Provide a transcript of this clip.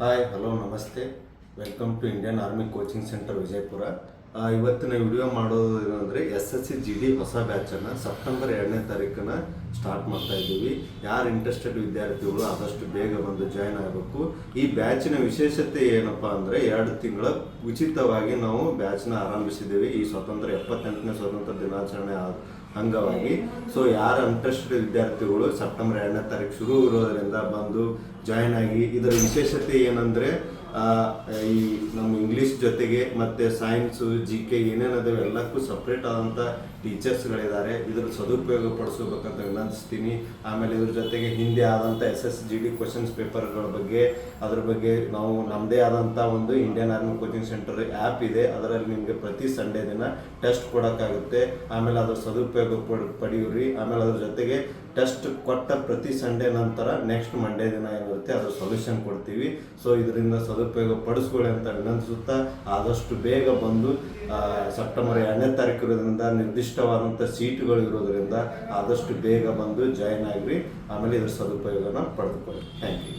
Hi hello namaste welcome to Indian army coaching centre Vijayapura ಇವತ್ತಿನ video ಮಾಡೋದು ಏನಂದರೆ S S C G D ಹೊಸ ಬ್ಯಾಚನ್ನು September ಎರಡನೇ ತಾರೀಕನ್ನ ಸ್ಟಾರ್ಟ್ ಮಾಡ್ತಾ ಇದ್ದೀವಿ. ಯಾರು ಇಂಟ್ರೆಸ್ಟೆಡ್ ವಿದ್ಯಾರ್ಥಿಗಳು ಆದಷ್ಟು ಬೇಗ ಬಂದು ಜಾಯ್ನ್ ಆಗಬೇಕು. ಈ ಬ್ಯಾಚಿನ ವಿಶೇಷತೆ ಏನಪ್ಪ ಅಂದರೆ ಎರಡು ತಿಂಗಳ ಉಚಿತವಾಗಿ ನಾವು ಬ್ಯಾಚ್ನ ಆರಂಭಿಸಿದ್ದೀವಿ. ಈ ಸ್ವತಂತ್ರ ಎಪ್ಪತ್ತೆಂಟನೇ ಸ್ವತಂತ್ರ ದಿನಾಚರಣೆ ಅಂಗವಾಗಿ. ಸೊ ಯಾರು ಇಂಟ್ರೆಸ್ಟೆಡ್ ವಿದ್ಯಾರ್ಥಿಗಳು ಸೆಪ್ಟೆಂಬರ್ ಎರಡನೇ ತಾರೀಕು ಶುರು ಇರೋದರಿಂದ ಬಂದು ಜಾಯ್ನ್ ಆಗಿ, ಇದರ ವಿಶೇಷತೆ ಏನಂದರೆ ಈ ಇಂಗ್ಲೀಷ್ ಜೊತೆಗೆ ಮತ್ತು ಸೈನ್ಸು ಜಿ ಕೆ ಏನೇನದಾವೆ ಎಲ್ಲಕ್ಕೂ ಸಪ್ರೇಟ್ ಆದಂಥ ಟೀಚರ್ಸ್ಗಳಿದ್ದಾರೆ ಇದ್ರ ಸದುಪಯೋಗ ಪಡಿಸ್ಕೋಬೇಕಂತ ವಿನಂತಿಸ್ತೀನಿ. ಆಮೇಲೆ ಇದ್ರ ಜೊತೆಗೆ ಹಿಂದೆ ಆದಂಥ S S G D questions ಪೇಪರ್ಗಳ ಬಗ್ಗೆ, ಅದ್ರ ಬಗ್ಗೆ ನಾವು ನಮ್ಮದೇ ಆದಂಥ ಒಂದು Indian army coaching centre app ಇದೆ. ಅದರಲ್ಲಿ ನಿಮಗೆ ಪ್ರತಿ ಸಂಡೇ ದಿನ ಟೆಸ್ಟ್ ಕೊಡೋಕ್ಕಾಗುತ್ತೆ. ಆಮೇಲೆ ಅದ್ರ ಸದುಪಯೋಗ ಪಡ್ ಆಮೇಲೆ ಅದ್ರ ಜೊತೆಗೆ ಟೆಸ್ಟ್ ಕೊಟ್ಟ ಪ್ರತಿ ಸಂಡೇ ನಂತರ ನೆಕ್ಸ್ಟ್ ಮಂಡೇ ದಿನ ಏನಿರುತ್ತೆ, ಅದ್ರ ಸೊಲ್ಯೂಷನ್ ಕೊಡ್ತೀವಿ. ಸೊ ಇದರಿಂದ ಸದುಪಯೋಗ ಪಡಿಸ್ಕೊಳ್ಳಿ ಅಂತ ವಿನಂತಿಸುತ್ತಾ ಆದಷ್ಟು ಬೇಗ ಬಂದು ಸೆಪ್ಟೆಂಬರ್ ಎರಡನೇ ತಾರೀಕು ಇರೋದ್ರಿಂದ, ನಿರ್ದಿಷ್ಟವಾದಂಥ ಸೀಟುಗಳು ಇರೋದ್ರಿಂದ ಆದಷ್ಟು ಬೇಗ ಬಂದು ಜಾಯ್ನ್ ಆಗಿರಿ. ಆಮೇಲೆ ಇದರ ಸದುಪಯೋಗನ ಪಡೆದುಕೊಳ್ಳಿ. Thank you